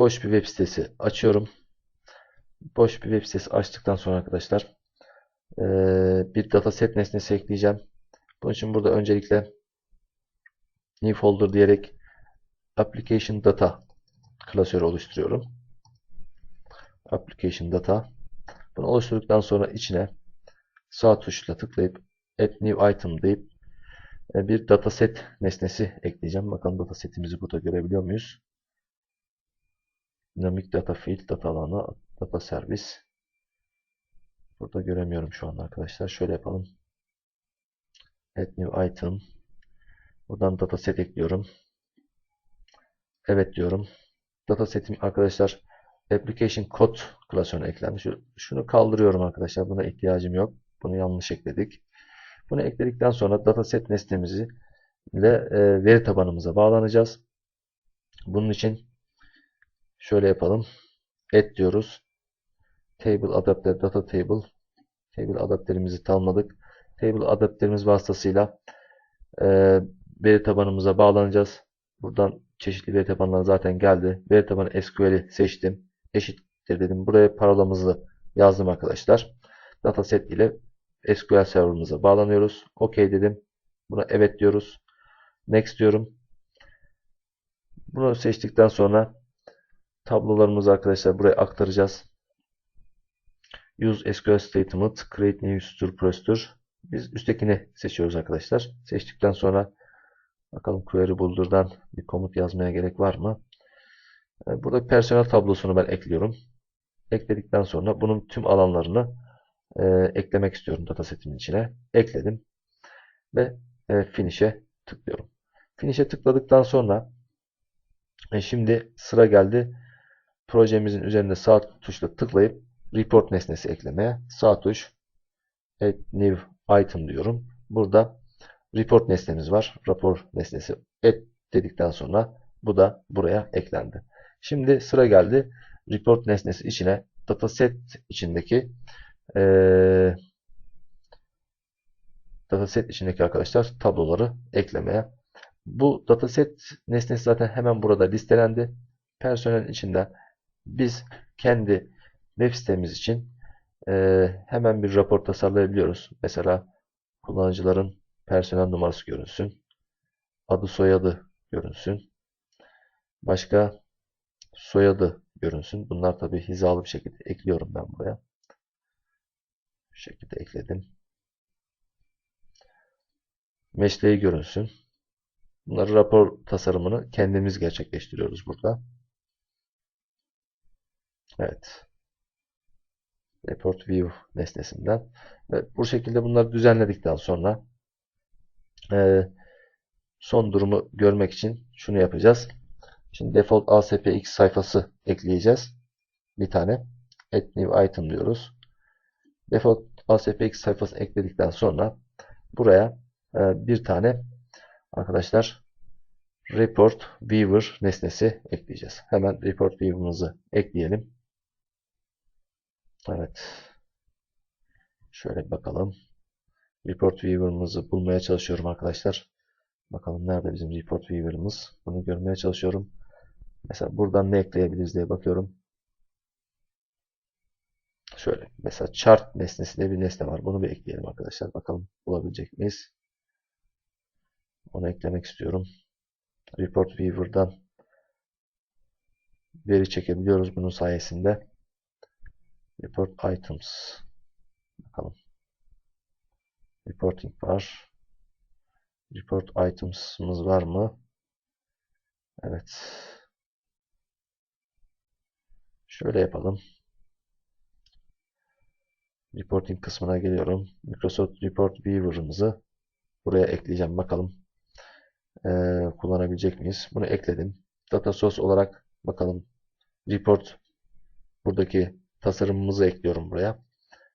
boş bir web sitesi açıyorum. Boş bir web sitesi açtıktan sonra arkadaşlar eee, bir dataset nesnesi ekleyeceğim. Bunun için burada öncelikle new folder diyerek application data klasörü oluşturuyorum. Application data. Bunu oluşturduktan sonra içine sağ tuşla tıklayıp add new item deyip e, bir dataset nesnesi ekleyeceğim. Bakalım datasetimizi burada görebiliyor muyuz? Dynamic data field, data alanı, data servis. Burada göremiyorum şu anda arkadaşlar. Şöyle yapalım. Add new item. Buradan dataset ekliyorum. Evet diyorum. Datasetim arkadaşlar application code klasörüne eklendi. Şu, şunu kaldırıyorum arkadaşlar. Buna ihtiyacım yok. Bunu yanlış ekledik. Bunu ekledikten sonra dataset nesnemizi ile e, veri tabanımıza bağlanacağız. Bunun için şöyle yapalım. Add diyoruz. Table adapter data table. Table adapterimizi tanımladık. Table adapterimiz vasıtasıyla e, veri tabanımıza bağlanacağız. Buradan çeşitli veri tabanları zaten geldi. Veri tabanı SQL'i seçtim. Eşittir dedim. Buraya parolamızı yazdım arkadaşlar. Dataset ile SQL serverımıza bağlanıyoruz. OK dedim. Buna evet diyoruz. Next diyorum. Bunu seçtikten sonra tablolarımızı arkadaşlar buraya aktaracağız. Use SQL statement, create new user procedure. Biz üsttekini seçiyoruz arkadaşlar. Seçtikten sonra bakalım query builder'dan bir komut yazmaya gerek var mı? Ee, Burada personel tablosunu ben ekliyorum. Ekledikten sonra bunun tüm alanlarını e, eklemek istiyorum datasetimin içine. Ekledim. Ve e, finish'e tıklıyorum. Finish'e tıkladıktan sonra e, şimdi sıra geldi. Projemizin üzerinde sağ tuşla tıklayıp report nesnesi eklemeye. Sağ tuş add new item diyorum. Burada report nesnemiz var. Rapor nesnesi add dedikten sonra bu da buraya eklendi. Şimdi sıra geldi. Report nesnesi içine dataset içindeki eee dataset içindeki arkadaşlar tabloları eklemeye. Bu dataset nesnesi zaten hemen burada listelendi. Personel içinde biz kendi web sitemiz için e, hemen bir rapor tasarlayabiliyoruz. Mesela kullanıcıların personel numarası görünsün. Adı soyadı görünsün. Başka soyadı görünsün. Bunlar tabi hizalı bir şekilde ekliyorum ben buraya. Bu şekilde ekledim. Mesleği görünsün. Bunları rapor tasarımını kendimiz gerçekleştiriyoruz burada. Evet. Report View nesnesinden. Ve bu şekilde bunları düzenledikten sonra e, son durumu görmek için şunu yapacağız. Şimdi default ASPX sayfası ekleyeceğiz. Bir tane. Add new item diyoruz. Default ASPX sayfasını ekledikten sonra buraya e, bir tane arkadaşlar report viewer nesnesi ekleyeceğiz. Hemen report viewer'ımızı ekleyelim. Evet. Şöyle bakalım. Report viewer'ımızı bulmaya çalışıyorum arkadaşlar. Bakalım nerede bizim report viewer'ımız. Bunu görmeye çalışıyorum. Mesela buradan ne ekleyebiliriz diye bakıyorum. Şöyle mesela chart nesnesinde bir nesne var. Bunu bir ekleyelim arkadaşlar. Bakalım bulabilecek miyiz? Onu eklemek istiyorum. Report Viewer'dan veri çekebiliyoruz bunun sayesinde. Report Items. Bakalım. Reporting var. Report Items'ımız var mı? Evet. Şöyle yapalım. Reporting kısmına geliyorum. Microsoft Report Viewer'ımızı buraya ekleyeceğim. Bakalım ee, kullanabilecek miyiz? Bunu ekledim. Data source olarak bakalım report buradaki tasarımımızı ekliyorum buraya.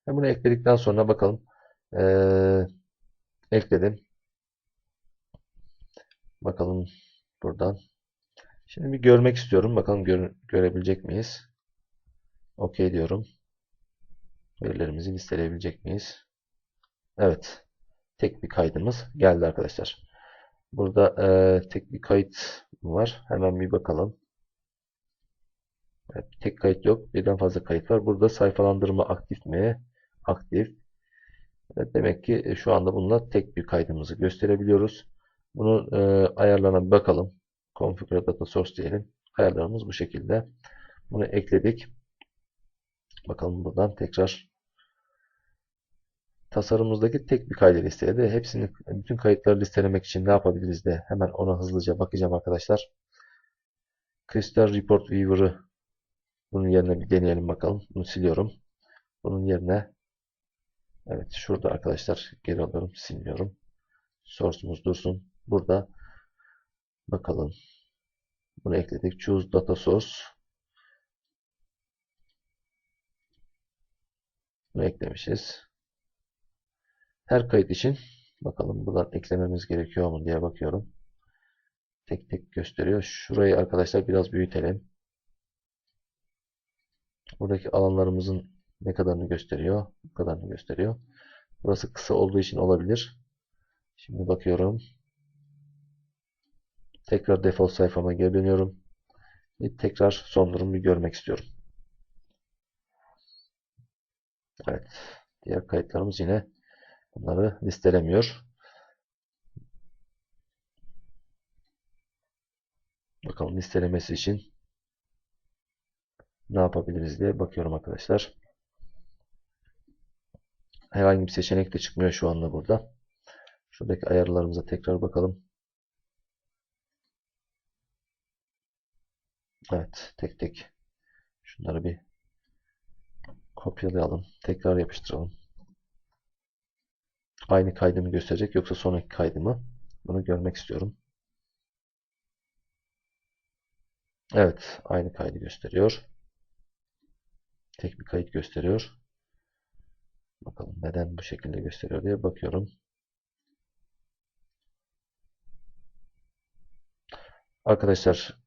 Ve bunu ekledikten sonra bakalım ee, ekledim. Bakalım buradan. Şimdi bir görmek istiyorum. Bakalım gör, görebilecek miyiz? OK diyorum. Verilerimizi listeleyebilecek miyiz? Evet. Tek bir kaydımız geldi arkadaşlar. Burada e, tek bir kayıt var. Hemen bir bakalım. Tek kayıt yok. Birden fazla kayıt var. Burada sayfalandırma aktif mi? Aktif. Demek ki e, şu anda bununla tek bir kaydımızı gösterebiliyoruz. Bunun e, ayarlarına bakalım. Configure Data Source diyelim. Ayarlarımız bu şekilde. Bunu ekledik. Bakalım buradan tekrar tasarımımızdaki tek bir kaydı listeledi. Hepsini, bütün kayıtları listelemek için ne yapabiliriz de hemen ona hızlıca bakacağım arkadaşlar. Crystal Report Viewer'ı bunun yerine bir deneyelim bakalım. Bunu siliyorum. Bunun yerine evet şurada arkadaşlar geri alıyorum. Silmiyorum. Source'umuz dursun. Burada bakalım. Bunu ekledik. Choose Data Source. Bunu eklemişiz. Her kayıt için bakalım buradan eklememiz gerekiyor mu diye bakıyorum. Tek tek gösteriyor. Şurayı arkadaşlar biraz büyütelim. Buradaki alanlarımızın ne kadarını gösteriyor? Bu kadarını gösteriyor. Burası kısa olduğu için olabilir. Şimdi bakıyorum. Tekrar default sayfama geri dönüyorum. Ve tekrar son durumu görmek istiyorum. Evet. Diğer kayıtlarımız yine bunları listelemiyor. Bakalım listelemesi için ne yapabiliriz diye bakıyorum arkadaşlar. Herhangi bir seçenek de çıkmıyor şu anda burada. Şuradaki ayarlarımıza tekrar bakalım. Evet, tek tek şunları bir kopyalayalım. Tekrar yapıştıralım. Aynı kaydımı gösterecek yoksa sonraki kaydımı bunu görmek istiyorum. Evet, aynı kaydı gösteriyor. Tek bir kayıt gösteriyor. Bakalım neden bu şekilde gösteriyor diye bakıyorum. Arkadaşlar